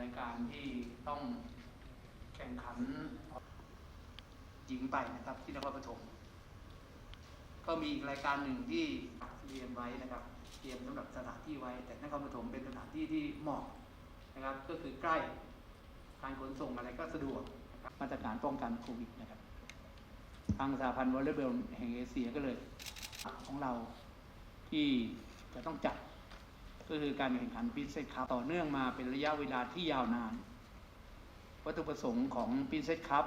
รายการที่ต้องแข่งขันหญิงไปนะครับ ที่นครปฐมก็มีอีกรายการหนึ่งที่เตรียมไว้นะครับเตรียมสำหรับสถานที่ไว้ แต่นครปฐมเป็นสถานที่ที่เหมาะนะครับ ก็คือใกล้การขนส่งอะไรก็สะดวกนะครับมาตรการป้องกันโควิดนะครับ ทางสหพันธ์วอลเลย์บอลแห่งเอเชียก็เลย ของเราที่จะต้องจัด ก็คือการแข่งขันปินเซตคัพต่อเนื่องมาเป็นระยะเวลาที่ยาวนาน วัตถุประสงค์ของปินเซตคัพ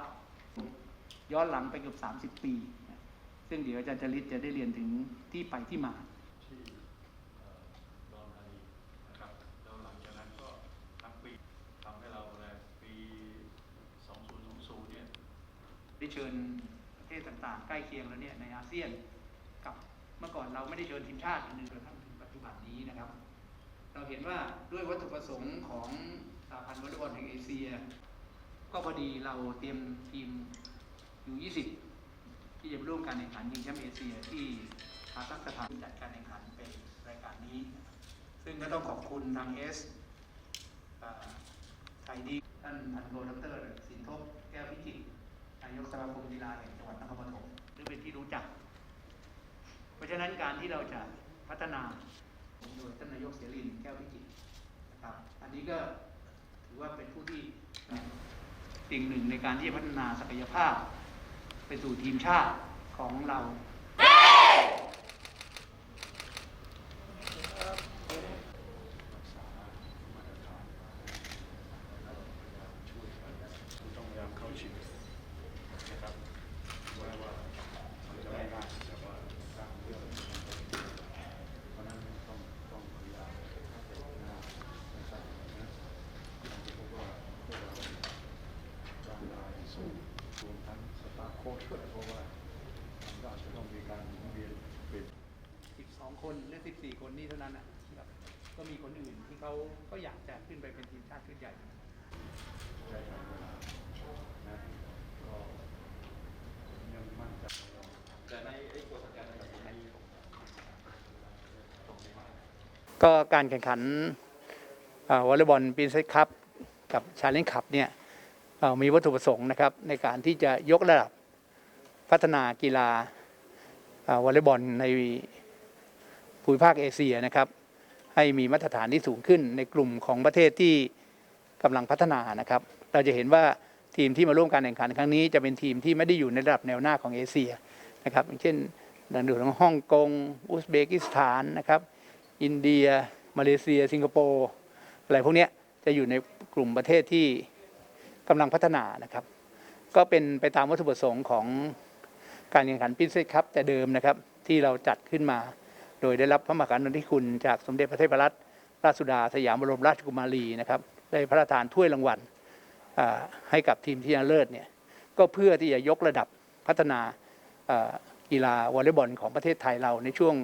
ย้อนหลังไปเกือบ30 ปีนะซึ่งเดี๋ยวอาจารย์จริตจะได้เรียนถึงที่ไปที่มาที่เอ่อดอนธานีนะครับแล้วหลังจากนั้นก็ทั้งปีทำให้เราในปี2020เนี่ยได้เชิญประเทศต่างๆ ใกล้เคียงแล้วเนี่ยในอาเซียนกับเมื่อก่อนเราไม่ได้เชิญทีมชาติอันหนึ่ง เราเห็นว่าด้วยวัตถุประสงค์ของสหพันธ์วอลเลย์บอลแห่งเอเชีย ก็พอดีเราเตรียมทีมอยู่ 20 ที่จะร่วมการแข่งขันยิงแชมป์เอเชียที่คาซัคสถานจัดการแข่งขันเป็นรายการนี้ ซึ่งก็ต้องขอบคุณทางเอสไทยดีท่านพันโทดรสินทบแก้วพิจิตรนายกสมาคมกีฬาแห่งจังหวัดนครปฐมหรือเป็นที่รู้จัก เพราะฉะนั้นการที่เราจะพัฒนา โดยท่านนายกเสรินแก้วพิจิตรนะครับอันนี้ก็ถือว่าเป็นผู้ที่สิ่งหนึ่งในการที่จะพัฒนาศักยภาพ ไปสู่ทีมชาติของเรา ช่วยกันต้องพยายามเข้าชิงนะครับแม้ว่ามันจะไม่ง่ายแต่ว่าสร้างเรื่องเพราะฉะนั้นต้องต้องพยายามนะนะครับนะเพราะว่าพวกเราร่ สู้รวมทั้งสตาร์โค้ชด้วยเพราะว่ามันก็อาจจะต้องมีการหมุนเวียนเปลี่ยน12 คนหรือ 14 คนนี่เท่านั้นนะครับก็มีคนอื่นที่เขาก็อยากจะขึ้นไปเป็นทีมชาติชุดใหญ่ใช้การเวลานะก็ยังมั่นใจว่าแต่ในไอ้กฎสัญญาณแบบนี้ก็การแข่งขันวอลเลย์บอลปีนเซตคัพกับชาเลนจ์คัพเนี่ย มีวัตถุประสงค์นะครับในการที่จะยกระดับพัฒนากีฬาวอลเลย์บอลในภูมิภาคเอเชียนะครับ ให้มีมาตรฐานที่สูงขึ้นในกลุ่มของประเทศที่กำลังพัฒนานะครับ เราจะเห็นว่าทีมที่มาร่วมการแข่งขันครั้งนี้จะเป็นทีมที่ไม่ได้อยู่ในระดับแนวหน้าของเอเชียนะครับอย่างเช่นดังดูของฮ่องกง อุซเบกิสถานนะครับ อินเดีย มาเลเซีย สิงคโปร์อะไรพวกนี้จะอยู่ในกลุ่มประเทศที่ กำลังพัฒนานะครับ ก็เป็นไปตามวัตถุประสงค์ของการแข่งขันปินเซตครับแต่เดิมนะครับที่เราจัดขึ้นมา โดยได้รับพระมหากรุณาธิคุณ จากสมเด็จพระเทพรัตนราชสุดาสยามบรมราชกุมารีนะครับได้พระราชทานถ้วยรางวัลให้กับทีมที่ชนะเลิศเนี่ยก็เพื่อที่จะยกระดับพัฒนาอ่ากีฬาวอลเลย์บอลของประเทศไทยเราในช่วง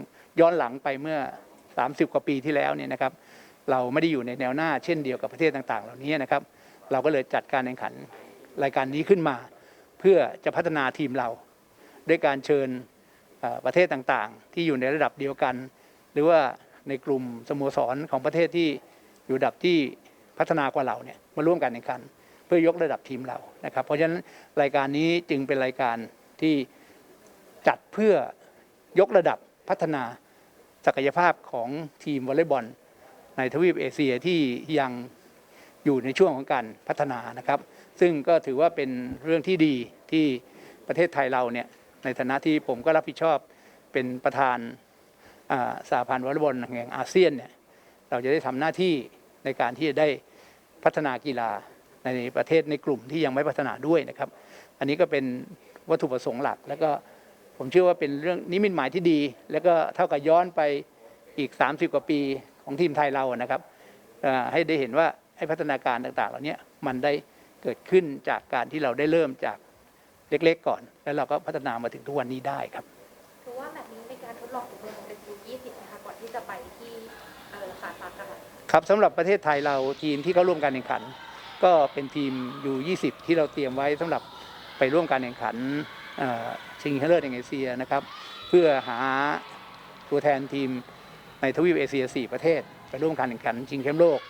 ย้อนหลังไปเมื่อ 30 กว่าปีที่แล้วเนี่ยนะครับ เราไม่ได้อยู่ในแนวหน้าเช่นเดียวกับประเทศต่างๆ เหล่านี้นะครับ เราก็เลยจัดการแข่งขันรายการนี้ขึ้นมา เพื่อจะพัฒนาทีมเรา ด้วยการเชิญประเทศต่างๆ ที่อยู่ในระดับเดียวกัน หรือว่าในกลุ่มสโมสรของประเทศที่อยู่ระดับที่พัฒนากว่าเราเนี่ยมาร่วมกันแข่งขัน เพื่อยกระดับทีมเรานะครับ เพราะฉะนั้นรายการนี้จึงเป็นรายการที่จัดเพื่อยกระดับพัฒนาศักยภาพของทีมวอลเลย์บอลในทวีปเอเชียที่ยัง อยู่ในช่วงของการพัฒนานะครับ ซึ่งก็ถือว่าเป็นเรื่องที่ดีที่ประเทศไทยเราเนี่ยในฐานะที่ผมก็รับผิดชอบเป็นประธานอ่าสหพันธ์วอลเลย์บอลแห่งอาเซียนเนี่ยเราจะได้ทำหน้าที่ในการที่จะได้พัฒนากีฬาในประเทศในกลุ่มที่ยังไม่พัฒนาด้วยนะครับ อันนี้ก็เป็นวัตถุประสงค์หลัก แล้วก็ผมเชื่อว่าเป็นเรื่องนิมิตหมายที่ดี แล้วก็เท่ากับย้อนไปอีก 30 กว่าปีของทีมไทยเรานะครับให้ได้เห็นว่า ให้พัฒนาการต่างๆ เหล่านี้มันได้เกิดขึ้นจากการที่เราได้เริ่มจากเล็กๆก่อน แล้วเราก็พัฒนามาถึงทุกวันนี้ได้ครับคือว่าแบบนี้ในการทดลองของเมืองเป็นยู20นะคะก่อนที่จะไปที่เอ่อสาขาตลาดครับสำหรับประเทศไทยเราทีมที่เข้าร่วมการแข่งขัน ก็เป็นทีมอยู่20 ที่เราเตรียมไว้สำหรับไปร่วมการแข่งขันเอ่อชิงชนะเลิศแห่งเอเชียนะครับ เพื่อหาตัวแทนทีมในทวีปเอเชีย 4 ประเทศ ไปร่วมการแข่งขันชิงแชมป์โลก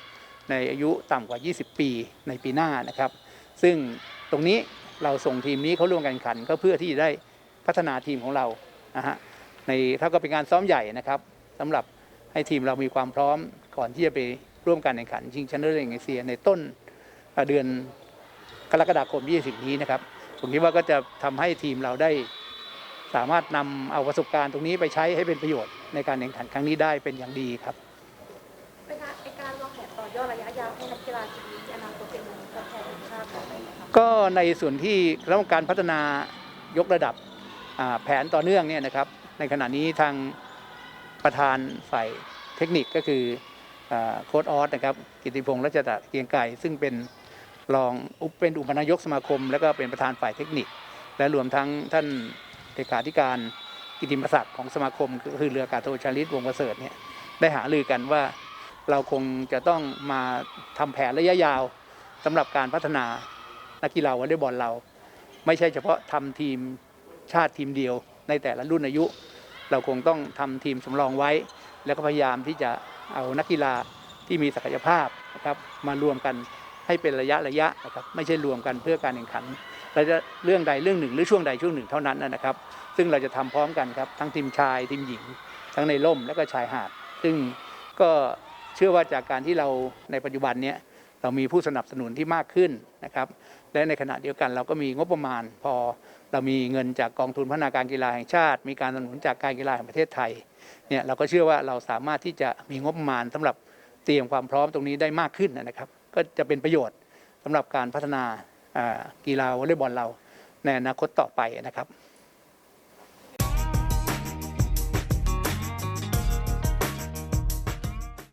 ในอายุต่ำกว่า 20 ปีในปีหน้านะครับ ซึ่งตรงนี้เราส่งทีมนี้เขาร่วมกันขันก็เพื่อที่จะได้พัฒนาทีมของเรานะฮะในถ้าก็เป็นการซ้อมใหญ่นะครับสำหรับให้ทีมเรามีความพร้อมก่อนที่จะไปร่วมการแข่งขันชิงชมป์โลกเอเชียในต้นเดือนกรกฎาคม 20 นี้นะครับผมคิดว่าก็จะทำให้ทีมเราได้สามารถนำเอาประสบการณ์ตรงนี้ไปใช้ให้เป็นประโยชน์ในการแข่งขันครั้งนี้ได้เป็นอย่างดีครับ ก็ในส่วนที่เรื่องการพัฒนายกระดับแผนต่อเนื่องเนี่ยนะครับ ในขณะนี้ทางประธานฝ่ายเทคนิคก็คือโค้ดออสนะครับกิติพงษ์รัชตะเกียงไก่ซึ่งเป็นรองอุปเป็นอุปนายกสมาคม แล้วก็เป็นประธานฝ่ายเทคนิค และรวมทั้งท่านเลขาธิการกิติมศักดิ์ของสมาคมคือเรืออากาศโทชาลิตวงประเสริฐเนี่ยได้หารือกันว่าเราคงจะต้องมาทำแผนระยะยาวสำหรับการพัฒนา นักกีฬาวอลเลย์บอลเรา ไม่ใช่เฉพาะทำทีมชาติทีมเดียวในแต่ละรุ่นอายุ เราคงต้องทำทีมสำรองไว้ แล้วก็พยายามที่จะเอานักกีฬาที่มีศักยภาพนะครับมารวมกันให้เป็นระยะระยะนะครับไม่ใช่รวมกันเพื่อการแข่งขันเราจะเรื่องใดเรื่องหนึ่งหรือช่วงใดช่วงหนึ่งเท่านั้นนะครับ ซึ่งเราจะทำพร้อมกันครับทั้งทีมชายทีมหญิง ทั้งในร่มและก็ชายหาด ซึ่งก็เชื่อว่าจากการที่เราในปัจจุบันเนี้ย เรามีผู้สนับสนุนที่มากขึ้นนะครับและในขณะเดียวกันเราก็มีงบประมาณ พอเรามีเงินจากกองทุนพัฒนาการกีฬาแห่งชาติ มีการสนับสนุนจากการกีฬาแห่งประเทศไทยเนี่ยเราก็เชื่อว่าเราสามารถที่จะมีงบประมาณสำหรับเตรียมความพร้อมตรงนี้ได้มากขึ้นนะครับ ก็จะเป็นประโยชน์สำหรับการพัฒนาอ่ากีฬาวอลเลย์บอลเราในอนาคตต่อไปนะครับ